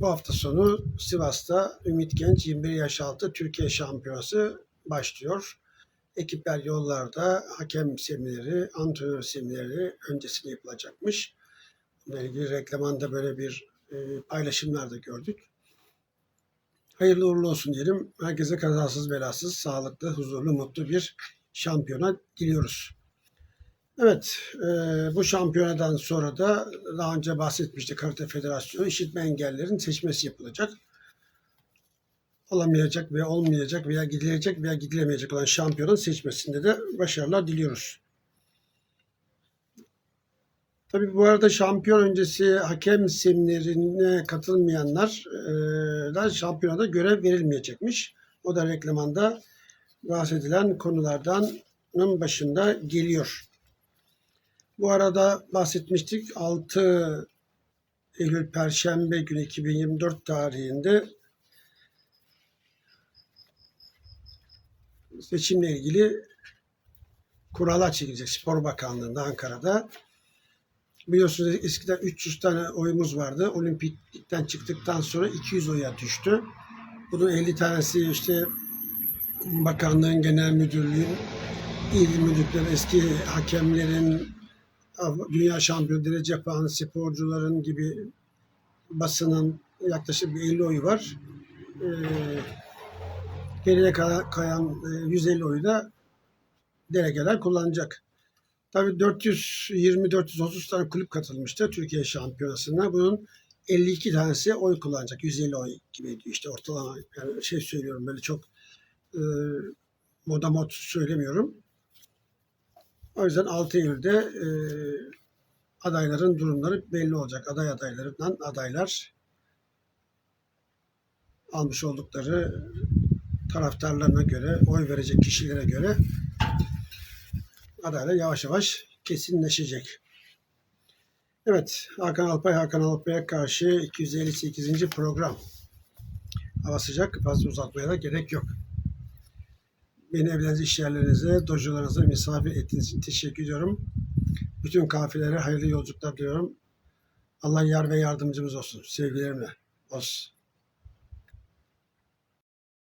Bu hafta sonu Sivas'ta Ümit Genç 21 yaş altı Türkiye Şampiyonası başlıyor. Ekipler yollarda hakem semineri, antrenör semineri öncesinde yapılacakmış. Bununla ilgili reklamanda böyle bir e, paylaşımlar da gördük. Hayırlı uğurlu olsun diyelim. Herkese kazasız belasız, sağlıklı, huzurlu, mutlu bir şampiyona diliyoruz. Evet, e, bu şampiyonadan sonra da daha önce bahsetmiştik Karate Federasyonu işitme engellerin seçmesi yapılacak. Olamayacak veya olmayacak veya gidilecek veya gidilemeyecek olan şampiyonun seçmesinde de başarılar diliyoruz. Tabii bu arada şampiyon öncesi hakem seminerine katılmayanlar e, da şampiyonada görev verilmeyecekmiş. O da reklamanda bahsedilen konulardan başında geliyor. Bu arada bahsetmiştik 6 Eylül Perşembe günü 2024 tarihinde seçimle ilgili kurala çekilecek Spor Bakanlığı'nda Ankara'da. Biliyorsunuz eskiden 300 tane oyumuz vardı. Olimpikten çıktıktan sonra 200 oya düştü. Bunun 50 tanesi işte bakanlığın genel müdürlüğün, il müdürlükleri, eski hakemlerin, dünya şampiyonu derece puanı sporcuların gibi basının yaklaşık bir 50 oyu var. Ee, geriye kayan 150 oyu da delegeler kullanacak. Tabii 420-430 tane kulüp katılmıştı Türkiye şampiyonasına. Bunun 52 tanesi oy kullanacak. 150 oy gibi diyor işte ortalama. Yani şey söylüyorum böyle çok e, moda mod söylemiyorum. O yüzden 6 Eylül'de e, adayların durumları belli olacak. Aday adaylarından adaylar almış oldukları taraftarlarına göre, oy verecek kişilere göre adaylar yavaş yavaş kesinleşecek. Evet, Hakan Alpay, Hakan Alpay'a karşı 258. program. Hava sıcak, fazla uzatmaya da gerek yok. Beni evlerinize, iş yerlerinize, dojolarınıza misafir ettiğiniz için teşekkür ediyorum. Bütün kafilere hayırlı yolculuklar diliyorum. Allah yar ve yardımcımız olsun. Sevgilerimle. Olsun.